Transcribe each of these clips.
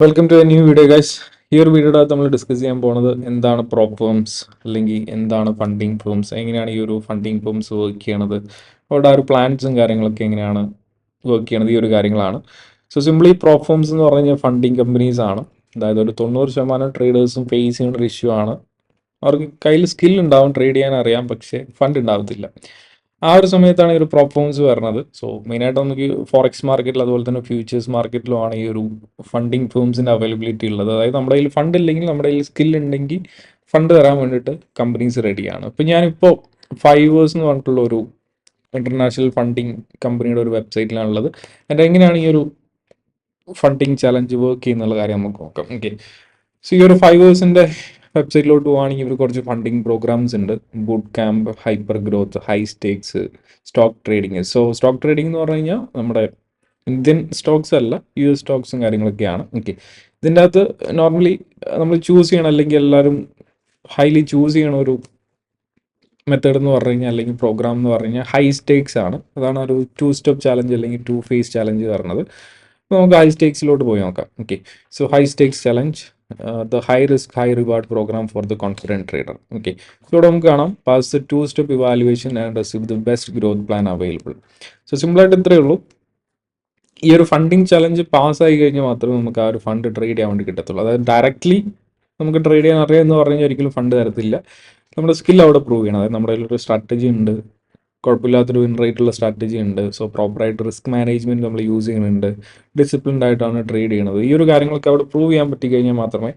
Welcome to a new video guys ഈ ഒരു വീഡിയോയുടെ നമ്മൾ ഡിസ്കസ് ചെയ്യാൻ പോണത് എന്താണ് പ്രോപ്പ് ഫേംസ് അല്ലെങ്കിൽ എന്താണ് ഫണ്ടിങ് ഫേംസ് എങ്ങനെയാണ് ഈ ഒരു ഫണ്ടിങ് ഫേംസ് വർക്ക് ചെയ്യണത്? അവരുടെ ആ ഒരു പ്ലാൻസും കാര്യങ്ങളൊക്കെ എങ്ങനെയാണ് വർക്ക് ചെയ്യണത്? ഈ ഒരു കാര്യങ്ങളാണ്. സോ സിംപ്ലി പ്രോപ്പ് ഫേംസ് എന്ന് പറഞ്ഞു കഴിഞ്ഞാൽ ഫണ്ടിങ് കമ്പനീസ് ആണ്. അതായത് ഒരു തൊണ്ണൂറ് ശതമാനം ട്രേഡേഴ്സും ഫേസ് ചെയ്യുന്ന ഒരു ഇഷ്യൂ ആണ്. അവർക്ക് കയ്യിൽ സ്കിൽ ഉണ്ടാവും ട്രേഡ് ചെയ്യാൻ അറിയാം പക്ഷേ ഫണ്ട് ഉണ്ടാവത്തില്ല. ആ ഒരു സമയത്താണ് ഈ ഒരു പ്രോഫോമൻസ് വരുന്നത്. സോ മെയിനായിട്ട് നമുക്ക് ഫോറക്സ് മാർക്കറ്റിൽ അതുപോലെ തന്നെ ഫ്യൂച്ചേഴ്സ് മാർക്കറ്റിലുമാണ് ഈ ഒരു ഫണ്ടിങ് ഫേംസിന്റെ അവൈലബിലിറ്റി ഉള്ളത്. അതായത് നമ്മുടെ കയ്യിൽ ഫണ്ട് ഇല്ലെങ്കിൽ നമ്മുടെ കയ്യിൽ സ്കിൽ ഉണ്ടെങ്കിൽ ഫണ്ട് തരാൻ വേണ്ടിയിട്ട് കമ്പനീസ് റെഡിയാണ് ഇപ്പം ഞാനിപ്പോൾ ഫൈവ് ഇയേഴ്സ് എന്ന് പറഞ്ഞിട്ടുള്ള ഒരു ഇന്റർനാഷണൽ ഫണ്ടിങ് കമ്പനിയുടെ ഒരു വെബ്സൈറ്റിലാണുള്ളത് എന്റെ എങ്ങനെയാണ് ഈ ഒരു ഫണ്ടിങ് ചലഞ്ച് വർക്ക് ചെയ്യുന്നുള്ള കാര്യം നമുക്ക് നോക്കാം. ഓക്കെ സോ ഈ ഒരു ഫൈവേഴ്സിന്റെ വെബ്സൈറ്റിലോട്ട് പോവുകയാണെങ്കിൽ ഇവർ കുറച്ച് ഫണ്ടിങ് പ്രോഗ്രാംസ് ഉണ്ട്. Boot camp hyper growth high stakes stock trading so stock trading എന്ന് പറഞ്ഞു കഴിഞ്ഞാൽ നമ്മുടെ ഇന്ത്യൻ സ്റ്റോക്സ് അല്ല യു എസ് സ്റ്റോക്സും കാര്യങ്ങളൊക്കെയാണ്. ഓക്കെ ഇതിന്റെ അകത്ത് നോർമലി നമ്മൾ ചൂസ് ചെയ്യണം. അല്ലെങ്കിൽ എല്ലാവരും ഹൈലി ചൂസ് ചെയ്യണ ഒരു മെത്തേഡ് എന്ന് പറഞ്ഞു കഴിഞ്ഞാൽ അല്ലെങ്കിൽ പ്രോഗ്രാം എന്ന് പറഞ്ഞു കഴിഞ്ഞാൽ ഹൈ സ്റ്റേക്സ് ആണ്. അതാണ് ഒരു ടു സ്റ്റെപ്പ് ചാലഞ്ച് അല്ലെങ്കിൽ ടു ഫേസ് ചാലഞ്ച് പറഞ്ഞത് നമുക്ക് ഹൈ സ്റ്റേക്സിലോട്ട് പോയി നോക്കാം. Okay so high stakes challenge the high risk high reward program for the confident trader okay ഇവിടെ നമുക്ക് കാണാം. Pass the two step evaluation and receive the best growth plan available so സിമ്പിളായിട്ട് ഇത്രയേ ഉള്ളൂ. ഈ ഒരു ഫണ്ടിങ് ചലഞ്ച് പാസ്സായി കഴിഞ്ഞാൽ മാത്രമേ നമുക്ക് ആ ഒരു ഫണ്ട് ട്രേഡ് ചെയ്യാൻ വേണ്ടി കിട്ടത്തുള്ളൂ. അതായത് ഡയറക്റ്റ്ലി നമുക്ക് ട്രേഡ് ചെയ്യാൻ അറിയാമെന്ന് പറഞ്ഞു കഴിഞ്ഞാൽ ഒരിക്കലും ഫണ്ട് തരത്തില്ല. നമ്മുടെ സ്കിൽ അവിടെ പ്രൂവ് ചെയ്യണം. അതായത് നമ്മുടെ ഒരു സ്ട്രാറ്റജി ഉണ്ട്. കുഴപ്പമില്ലാത്തൊരു വിൻ റേറ്റ് ഉള്ള സ്ട്രാറ്റജി ഉണ്ട്. സോ പ്രോപ്പറായിട്ട് റിസ്ക് മാനേജ്മെന്റ് നമ്മൾ യൂസ് ചെയ്യുന്നുണ്ട്. ഡിസിപ്ലിൻഡ് ആയിട്ടാണ് ട്രേഡ് ചെയ്യുന്നത് ഈ ഒരു കാര്യങ്ങളൊക്കെ അവിടെ പ്രൂവ് ചെയ്യാൻ പറ്റി കഴിഞ്ഞാൽ മാത്രമേ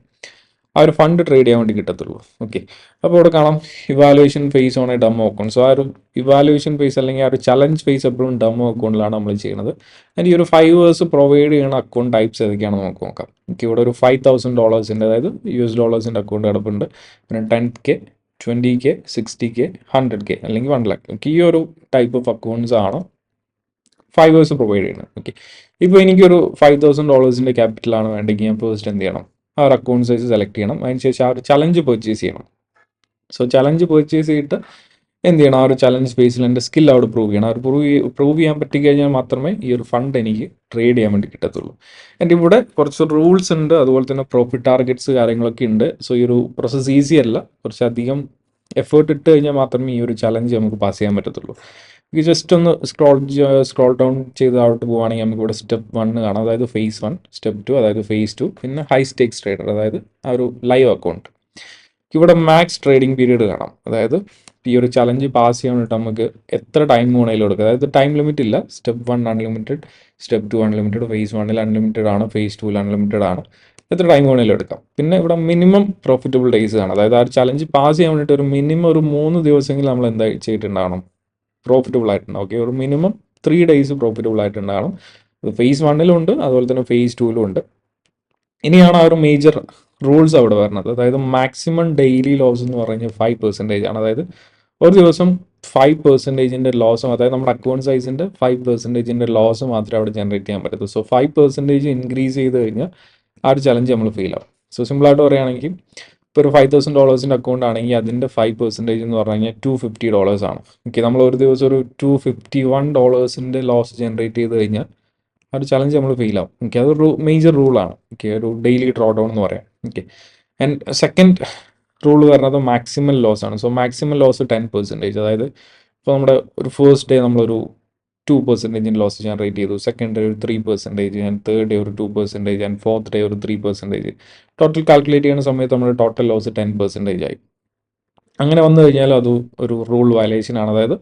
ആ ഒരു ഫണ്ട് ട്രേഡ് ചെയ്യാൻ വേണ്ടി കിട്ടത്തുള്ളൂ. ഓക്കെ അപ്പോൾ അവിടെ കാണാം. Evaluation phase on a demo account so ആ ഒരു ഇവാലുവേഷൻ ഫേസ് അല്ലെങ്കിൽ ആ ഒരു ചലഞ്ച് ഫേസ് എപ്പോഴും ഡെമോ അക്കൗണ്ടിലാണ് നമ്മൾ ചെയ്യുന്നത്. ആൻഡ് ഈ ഒരു ഫൈവ് ഇയേഴ്സ് പ്രൊവൈഡ് ചെയ്യുന്ന അക്കൗണ്ട് ടൈപ്സ് ഏതൊക്കെയാണെന്ന് നമുക്ക് നോക്കാം. ഓക്കെ ഇവിടെ ഒരു ഫൈവ് തൗസൻഡ് ഡോളേഴ്സിന്റെ അതായത് യു എസ് ഡോളേഴ്സിന്റെ അക്കൗണ്ട് കിടപ്പുണ്ട്. പിന്നെ ten K twenty K sixty K hundred K അല്ലെങ്കിൽ വൺ ലാക്ക് ഓക്കെ ഈ ഒരു ടൈപ്പ് ഓഫ് അക്കൗണ്ട്സ് ആണ് ഫൈവ് ഇയേഴ്സ് പ്രൊവൈഡ് ചെയ്യുന്നത്. ഓക്കെ ഇപ്പോൾ എനിക്കൊരു ഫൈവ് തൗസൻഡ് ഡോളേഴ്സിന്റെ ക്യാപിറ്റലാണ് വേണ്ടെങ്കിൽ ഞാൻ ഫസ്റ്റ് എന്ത് ചെയ്യണം? ആ ഒരു അക്കൗണ്ട് സൈസ് സെലക്ട് ചെയ്യണം. അതിനുശേഷം ആ ഒരു ചലഞ്ച് പർച്ചേസ് ചെയ്യണം. സോ ചലഞ്ച് പർച്ചേസ് ചെയ്തിട്ട് എന്ത് ചെയ്യണം ആ ഒരു ചലഞ്ച് ബേസിൽ എന്റെ സ്കിൽ അവിടെ പ്രൂവ് ചെയ്യണം. അവർ പ്രൂവ് പ്രൂവ് ചെയ്യാൻ പറ്റി കഴിഞ്ഞാൽ മാത്രമേ ഈ ഒരു ഫണ്ട് എനിക്ക് ട്രേഡ് ചെയ്യാൻ വേണ്ടി കിട്ടത്തുള്ളൂ. എന്റെ ഇവിടെ കുറച്ച് റൂൾസ് ഉണ്ട്. അതുപോലെ തന്നെ പ്രോഫിറ്റ് ടാർഗറ്റ്സ് കാര്യങ്ങളൊക്കെ ഉണ്ട്. സോ ഈ ഒരു പ്രോസസ്സ് ഈസി അല്ല. കുറച്ചധികം എഫേർട്ട് ഇട്ട് കഴിഞ്ഞാൽ മാത്രമേ ഈ ഒരു ചലഞ്ച് നമുക്ക് പാസ് ചെയ്യാൻ പറ്റത്തുള്ളൂ. ജസ്റ്റ് ഒന്ന് സ്ക്രോൾ സ്ക്രോൾ ഡൗൺ ചെയ്ത് അവിടെ പോവുകയാണെങ്കിൽ നമുക്ക് ഇവിടെ സ്റ്റെപ്പ് വൺ കാണാം. അതായത് ഫേസ് വൺ സ്റ്റെപ്പ് ടു അതായത് ഫേസ് ടു പിന്നെ ഹൈ സ്റ്റേക്സ് ട്രേഡർ അതായത് ആ ഒരു ലൈവ് അക്കൗണ്ട് ഇവിടെ മാക്സ് ട്രേഡിംഗ് പീരീഡ് കാണാം. അതായത് ഈ ഒരു ചലഞ്ച് പാസ് ചെയ്യാൻ വേണ്ടിയിട്ട് നമുക്ക് എത്ര ടൈം വേണമെങ്കിലും എടുക്കുക അതായത് ടൈം ലിമിറ്റ് ഇല്ല. Step one unlimited step two unlimited phase വണ്ണിൽ അൺലിമിറ്റഡ് ആണ് ഫേസ് ടൂവിൽ അൺലിമിറ്റഡ് ആണ്. എത്ര ടൈം വേണമെങ്കിലും എടുക്കാം. പിന്നെ ഇവിടെ മിനിമം പ്രോഫിറ്റബിൾ ഡേയ്സ് ആണ്. അതായത് ആ ചലഞ്ച് പാസ് ചെയ്യാൻ വേണ്ടിയിട്ട് ഒരു മിനിമം ഒരു മൂന്ന് ദിവസമെങ്കിലും നമ്മൾ എന്താ ചെയ്തിട്ടുണ്ടാകണം? പ്രോഫിറ്റബിൾ ആയിട്ടുണ്ടാവും ഓക്കെ ഒരു മിനിമം ത്രീ ഡേയ്സ് പ്രോഫിറ്റബിൾ ആയിട്ടുണ്ടാകണം. ഫേസ് വണ്ണിലും ഉണ്ട്. അതുപോലെ തന്നെ ഫേസ് ടൂവിലും ഉണ്ട്. ഇനിയാണ് ആ ഒരു മേജർ റൂൾസ് അവിടെ വരുന്നത് അതായത് മാക്സിമം ഡെയിലി ലോസ് എന്ന് പറഞ്ഞാൽ ഫൈവ് പെർസെന്റേജ് ആണ്. അതായത് ഒരു ദിവസം ഫൈവ് പെർസെന്റേജിന്റെ ലോസ് അതായത് നമ്മുടെ അക്കൗണ്ട് സൈസിന്റെ ഫൈവ് പെർസെന്റേജിന്റെ ലോസ് മാത്രമേ അവിടെ ജനറേറ്റ് ചെയ്യാൻ പറ്റൂ സോ ഫൈവ് പെർസെന്റേജ് ഇൻക്രീസ് ചെയ്ത് കഴിഞ്ഞാൽ ആ ഒരു ചലഞ്ച് നമ്മൾ ഫീൽ ആവും. സോ സിമ്പിളായിട്ട് പറയുകയാണെങ്കിൽ ഇപ്പോൾ ഒരു ഫൈവ് തൗസൻഡ് ഡോളേഴ്സിന്റെ അക്കൗണ്ട് ആണെങ്കിൽ അതിന്റെ ഫൈവ് പെർസെന്റേജ് എന്ന് പറഞ്ഞു കഴിഞ്ഞാൽ ടു ഫിഫ്റ്റി ഡോളേഴ്സ് ആണ്. ഓക്കെ നമ്മൾ ഒരു ദിവസം ഒരു ടു ഫിഫ്റ്റി വൺ ഡോളേഴ്സിന്റെ ലോസ് ജനറേറ്റ് ചെയ്ത് കഴിഞ്ഞാൽ ആ ഒരു ചലഞ്ച് നമ്മൾ ഫീൽ ആവും. ഓക്കെ അതൊരു മേജർ റൂളാണ് ഓക്കെ ഒരു ഡെയിലി ഡ്രോ ഡൗൺ എന്ന് പറയാം. ഓക്കെ ആൻഡ് സെക്കൻഡ് റൂൾ പറഞ്ഞത് മാക്സിമം ലോസ് ആണ്. So maximum loss ten percentage അതായത് ഇപ്പോൾ നമ്മുടെ ഒരു ഫസ്റ്റ് ഡേ നമ്മളൊരു ടു പെർസെന്റേജിന്റെ ലോസ് ജനറേറ്റ് ചെയ്തു. സെക്കൻഡ് ഡേ ഒരു three percentage and third day ഒരു two percentage and fourth day ഒരു ത്രീ പെർസെന്റേജ് ടോട്ടൽ കാൽക്കുലേറ്റ് ചെയ്യുന്ന സമയത്ത് നമ്മുടെ ടോട്ടൽ ലോസ് ടെൻ പെർസെന്റേജ് ആയി. അങ്ങനെ വന്നു കഴിഞ്ഞാൽ അത് ഒരു റൂൾ വയലേഷൻ ആണ്. അതായത്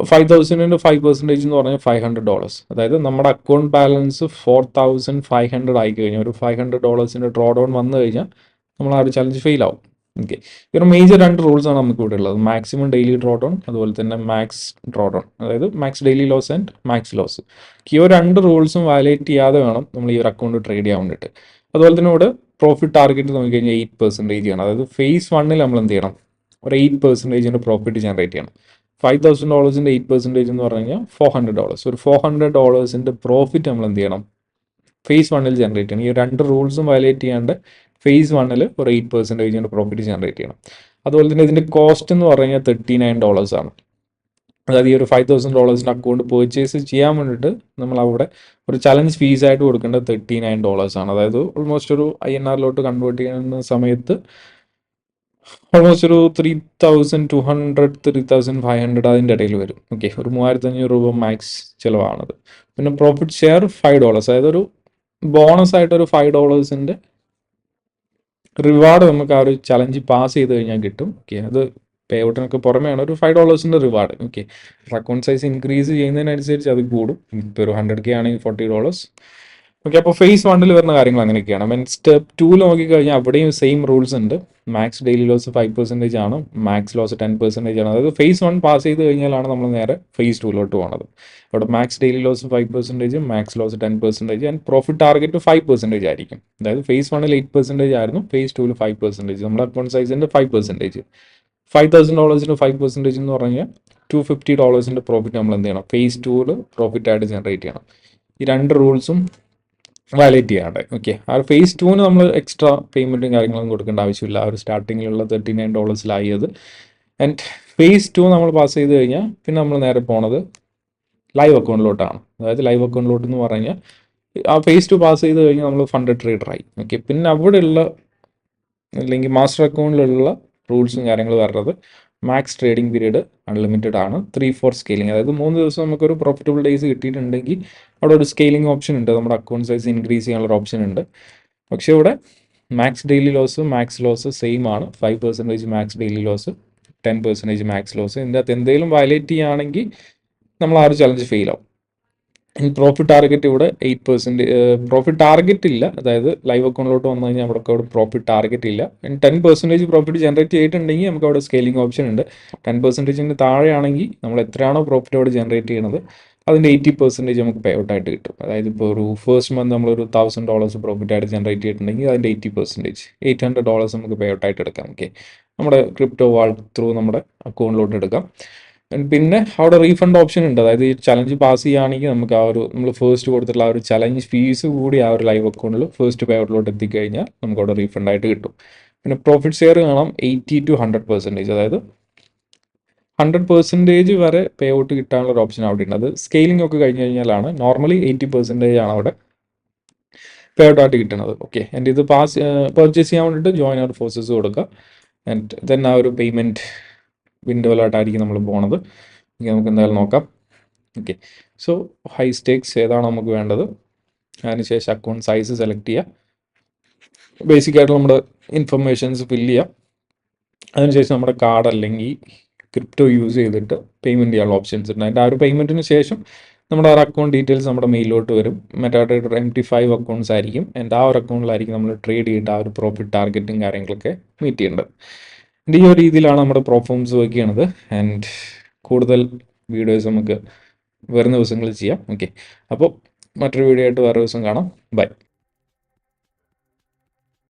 ഫൈവ് തൗസൻഡിന്റെ ഫൈവ് പെർസെന്റേജ് എന്ന് പറഞ്ഞാൽ ഫൈവ് ഹൺഡ്രഡ് ഡോളേഴ്സ് അതായത് നമ്മുടെ account balance four thousand five hundred ആയി കഴിഞ്ഞാൽ ഒരു ഫൈവ് ഹൺഡ്രഡ് ഡോളേഴ്സിന്റെ ഡ്രോ ഡൗൺ വന്നു കഴിഞ്ഞാൽ നമ്മൾ ആ ഒരു ചലഞ്ച് ഫെയിൽ ആവും. ഓക്കെ ഒരു മേജർ രണ്ട് റൂൾസ് ആണ് നമുക്ക് ഇവിടെ ഉള്ളത്. മാക്സിമം ഡെയിലി ഡ്രോ ഡൗൺ അതുപോലെ തന്നെ മാക്സ് ഡ്രോ ഡൗൺ അതായത് max daily loss and max loss ഈ രണ്ട് റൂൾസും വയലേറ്റ് ചെയ്യാതെ വേണം നമ്മൾ ഈ ഒരു അക്കൗണ്ട് ട്രേഡ് ചെയ്യാൻ വേണ്ടിയിട്ട് അതുപോലെ തന്നെ ഇവിടെ പ്രോഫിറ്റ് ടാർഗറ്റ് നോക്കിക്കഴിഞ്ഞാൽ എയ്റ്റ് പെർസെന്റേജ് ആണ്. അതായത് ഫേസ് വണ്ണിൽ നമ്മൾ എന്ത് ചെയ്യണം? ഒരു എയ്റ്റ് പെർസെന്റേജിന്റെ പ്രോഫിറ്റ് ജനറേറ്റ് ചെയ്യണം. ഫൈവ് തൗസൻഡ് ഡോളേഴ്സിന്റെ എയ്റ്റ് പെർസെന്റേജ് എന്ന് പറഞ്ഞു കഴിഞ്ഞാൽ ഫോർ ഹൺഡ്രഡ് ഡോളേഴ്സ് ഒരു ഫോർ ഹൺഡ്രഡ് ഡോളേഴ്സിന്റെ പ്രോഫിറ്റ് നമ്മൾ എന്ത് ചെയ്യണം? ഫേസ് വണ്ണിൽ ജനറേറ്റ് ചെയ്യണം. ഈ രണ്ട് റൂൾസും വയലേറ്റ് ചെയ്യാണ്ട് ഫേസ് വണ്ണിൽ ഒരു എയ്റ്റ് പെർസെന്റേജിന്റെ പ്രോഫിറ്റ് ജനറേറ്റ് ചെയ്യണം. അതുപോലെ തന്നെ ഇതിന്റെ കോസ്റ്റ് എന്ന് പറഞ്ഞു കഴിഞ്ഞാൽ തേർട്ടി നയൻ ഡോളേഴ്സ് ആണ്. അതായത് ഈ ഒരു ഫൈവ് തൗസൻഡ് ഡോളേഴ്സിന്റെ അക്കൗണ്ട് പർച്ചേസ് ചെയ്യാൻ വേണ്ടിയിട്ട് നമ്മൾ അവിടെ ഒരു ചലഞ്ച് ഫീസ് ആയിട്ട് കൊടുക്കേണ്ടത് തേർട്ടി നയൻ ആണ്. അതായത് ഓൾമോസ്റ്റ് ഒരു ഐ എൻ ആറിലോട്ട് കൺവേർട്ട് ചെയ്യുന്ന സമയത്ത് ഓൾമോസ്റ്റ് ഒരു three thousand two hundred three thousand five hundred അതിന്റെ ഇടയിൽ വരും. ഓക്കെ ഒരു മൂവായിരത്തി അഞ്ഞൂറ് രൂപ മാക്സ് ചിലവാണത്. പിന്നെ പ്രോഫിറ്റ് ഷെയർ ഫൈവ് ഡോളേഴ്സ് അതായത് ഒരു ബോണസ് ആയിട്ട് ഒരു ഫൈവ് ഡോളേഴ്സിന്റെ റിവാർഡ് നമുക്ക് ആ ഒരു ചലഞ്ച് പാസ് ചെയ്ത് കഴിഞ്ഞാൽ കിട്ടും. ഓക്കെ അത് പേ ഔട്ടിനൊക്കെ പുറമെയാണ്. ഒരു five ഡോളേഴ്സിന്റെ reward okay account size increase ചെയ്യുന്നതിനനുസരിച്ച് അത് കൂടും. ഇപ്പോൾ ഒരു ഹൺഡ്രഡ് കെ ആണെങ്കിൽ ഫോർട്ടി ഡോളേഴ്സ് ഓക്കെ അപ്പോൾ ഫേസ് വണ്ണിൽ വരുന്ന കാര്യങ്ങൾ അങ്ങനെയൊക്കെയാണ്. മീൻ സ്റ്റെപ്പ് ടു നോക്കിക്കഴിഞ്ഞാൽ അവിടെയും സെയിം റൂൾസ് ഉണ്ട്. Max daily loss five percentage ആണ്. മാക്സ് ലോസ് ടെൻ പെർസെന്റേജ് ആണ്. അതായത് ഫേസ് വൺ പാസ് ചെയ്ത് കഴിഞ്ഞാലാണ് നമ്മൾ നേരെ ഫേസ് ടൂലോട്ട് പോകുന്നത് അവിടെ max daily loss five percentage max loss ten percentage and profit target five percentage ആയിരിക്കും. അതായത് ഫേസ് വണ്ണിൽ എയ്റ്റ് പെർസെന്റേജ് ആയിരുന്നു ഫേസ് ടൂവിൽ ഫൈവ് പെർസെന്റേജ് നമ്മുടെ അക്കൗണ്ട് സൈസിന്റെ ഫൈവ് പെർസെന്റേജ് ഫൈവ് തൗസൻഡ് ഡോളേഴ്സിന് ഫൈവ് പെർസെന്റേജ് എന്ന് പറഞ്ഞാൽ ടു ഫിഫ്റ്റി ഡോളേഴ്സിന്റെ പ്രോഫിറ്റ് നമ്മൾ എന്ത് ചെയ്യണം? ഫേസ് ടൂവിൽ പ്രോഫിറ്റ് ആയിട്ട് ജനറേറ്റ് ചെയ്യണം. ഈ രണ്ട് റൂൾസും വയലേറ്റ് ആണ്. ഓക്കെ ആ ഫേസ് ടുവിന് നമ്മൾ എക്സ്ട്രാ പേയ്മെന്റും കാര്യങ്ങളൊന്നും കൊടുക്കേണ്ട ആവശ്യമില്ല. ആ ഒരു സ്റ്റാർട്ടിങ്ങിലുള്ള തേർട്ടി നയൻ ഡോളേഴ്സിലായത് ആൻഡ് ഫേസ് ടു നമ്മൾ പാസ് ചെയ്ത് കഴിഞ്ഞാൽ പിന്നെ നമ്മൾ നേരെ പോണത് ലൈവ് അക്കൗണ്ടിലോട്ടാണ് അതായത് ലൈവ് അക്കൗണ്ടിലോട്ട് എന്ന് പറഞ്ഞാൽ ആ ഫേസ് ടു പാസ് ചെയ്ത് കഴിഞ്ഞാൽ നമ്മൾ ഫണ്ട് ട്രേഡറായി ഓക്കെ പിന്നെ അവിടെയുള്ള അല്ലെങ്കിൽ മാസ്റ്റർ അക്കൗണ്ടിലുള്ള റൂൾസും കാര്യങ്ങളും വരുന്നത് മാക്സ് ട്രേഡിംഗ് പീരീഡ് അൺലിമിറ്റഡ് ആണ്. ത്രീ ഫോർ സ്കെയിലിംഗ് അതായത് മൂന്ന് ദിവസം നമുക്കൊരു പ്രോഫിറ്റബിൾ ഡേയ്സ് കിട്ടിയിട്ടുണ്ടെങ്കിൽ അവിടെ ഒരു സ്കെയിലിംഗ് ഓപ്ഷൻ ഉണ്ട്. നമ്മുടെ അക്കൗണ്ട് സൈസ് ഇൻക്രീസ് ചെയ്യാനുള്ള ഓപ്ഷൻ ഉണ്ട്. പക്ഷേ ഇവിടെ max daily loss max loss same ആണ്. Five percentage max daily loss ten percentage max loss ഇതിന്റെ അകത്ത് എന്തെങ്കിലും വയലേറ്റ് ചെയ്യുകയാണെങ്കിൽ നമ്മൾ ആ ഒരു ചലഞ്ച് ഫെയിൽ പ്രോഫിറ്റ് ടാർഗറ്റ് ഇവിടെ എയ്റ്റ് പെർസെന്റ് പ്രോഫിറ്റ് ടാർഗറ്റ് ഇല്ല. അതായത് ലൈവ് അക്കൗണ്ടിലോട്ട് വന്നു കഴിഞ്ഞാൽ അവിടെ അവിടെ പ്രോഫിറ്റ് ടാർഗറ്റ് ഇല്ല. ടെൻ പെർസെന്റേജ് പ്രോഫിറ്റ് ജനറേറ്റ് ചെയ്തിട്ടുണ്ടെങ്കിൽ നമുക്ക് അവിടെ സ്കെയിലിംഗ് ഓപ്ഷൻ ഉണ്ട്. ടെൻ പെർസെന്റേജിന് താഴെയാണെങ്കിൽ നമ്മൾ എത്രയാണോ പ്രോഫിറ്റ് അവിടെ ജനറേറ്റ് ചെയ്യുന്നത് അതിന്റെ എയ്റ്റി പെർസെന്റേജ് നമുക്ക് പേ ഔട്ട് ആയിട്ട് കിട്ടും. അതായത് ഇപ്പോൾ ഒരു ഫസ്റ്റ് മന്ത് ഒരു തൗസൻഡ് ഡോളേഴ്സ് പ്രോഫിറ്റ് ആയിട്ട് ജനറേറ്റ് ചെയ്തിട്ടുണ്ടെങ്കിൽ അതിന്റെ eighty percentage eight hundred dollars നമുക്ക് പേ ഔട്ട് ആയിട്ട് എടുക്കാം. ഓക്കെ നമ്മുടെ ക്രിപ്റ്റോ വാൾ ത്രൂ നമ്മുടെ അക്കൗണ്ടിലോട്ട് എടുക്കാം. പിന്നെ അവിടെ റീഫണ്ട് ഓപ്ഷൻ ഉണ്ട്. അതായത് ഈ ചലഞ്ച് പാസ് ചെയ്യുകയാണെങ്കിൽ നമുക്ക് ആ ഒരു നമ്മൾ ഫസ്റ്റ് കൊടുത്തിട്ടുള്ള ആ ഒരു ചലഞ്ച് ഫീസ് കൂടി ആ ഒരു ലൈവ് അക്കൗണ്ടിൽ ഫസ്റ്റ് പേ ഔട്ടിലോട്ട് എത്തിക്കഴിഞ്ഞാൽ നമുക്ക് അവിടെ റീഫണ്ട് ആയിട്ട് കിട്ടും. പിന്നെ പ്രോഫിറ്റ് ഷെയർ കാണാം എയ്റ്റി ടു ഹൺഡ്രഡ് പെർസെന്റേജ് അതായത് ഹൺഡ്രഡ് പെർസെന്റേജ് വരെ പേ ഔട്ട് കിട്ടാനുള്ള ഒരു ഓപ്ഷൻ അവിടെ ഉണ്ട്. അത് സ്കെയിലിംഗ് ഒക്കെ കഴിഞ്ഞ് കഴിഞ്ഞാലാണ് നോർമലി എയ്റ്റി പെർസെന്റേജ് ആണ് അവിടെ പേ ഔട്ട് ആയിട്ട് കിട്ടുന്നത്. ഓക്കെ എന്റെ ഇത് പാസ് പർച്ചേസ് ചെയ്യാൻ വേണ്ടിയിട്ട് ജോയിൻ അവർ ഫോഴ്സസ് കൊടുക്കുക. ആൻഡ് ദെൻ ആ ഒരു പേയ്മെന്റ് വിൻഡോയിലോട്ടായിരിക്കും നമ്മൾ പോണത്. നമുക്ക് എന്തായാലും നോക്കാം. ഓക്കെ. സോ ഹൈ സ്റ്റേക്സ് ഏതാണ് നമുക്ക് വേണ്ടത്. അതിനുശേഷം അക്കൗണ്ട് സൈസ് സെലക്ട് ചെയ്യുക ബേസിക് ആയിട്ട് നമ്മുടെ ഇൻഫർമേഷൻസ് ഫില്ല് ചെയ്യാം. അതിനുശേഷം നമ്മുടെ കാർഡ് അല്ലെങ്കിൽ ക്രിപ്റ്റോ യൂസ് ചെയ്തിട്ട് പേയ്മെന്റ് ചെയ്യാനുള്ള ഓപ്ഷൻസ് ഉണ്ട്. അതിന്റെ ആ ഒരു പേയ്മെന്റിന് ശേഷം നമ്മുടെ ആ അക്കൗണ്ട് ഡീറ്റെയിൽസ് നമ്മുടെ മെയിലോട്ട് വരും. MetaTrader M T five accounts ആയിരിക്കും. എന്റെ ആ ഒരു അക്കൗണ്ടിലായിരിക്കും നമ്മൾ ട്രേഡ് ചെയ്യേണ്ട ആ ഒരു പ്രോഫിറ്റ് ടാർഗറ്റും കാര്യങ്ങളൊക്കെ മീറ്റ് ചെയ്യേണ്ടത്. ഈ ഒരു രീതിയിലാണ് നമ്മുടെ പ്രോഫോംസ് വർക്ക് ചെയ്യണത്. ആൻഡ് കൂടുതൽ വീഡിയോസ് നമുക്ക് വരുന്ന ദിവസങ്ങളിൽ ചെയ്യാം. ഓക്കെ അപ്പോൾ മറ്റൊരു വീഡിയോ ആയിട്ട് വേറെ ദിവസം കാണാം. ബൈ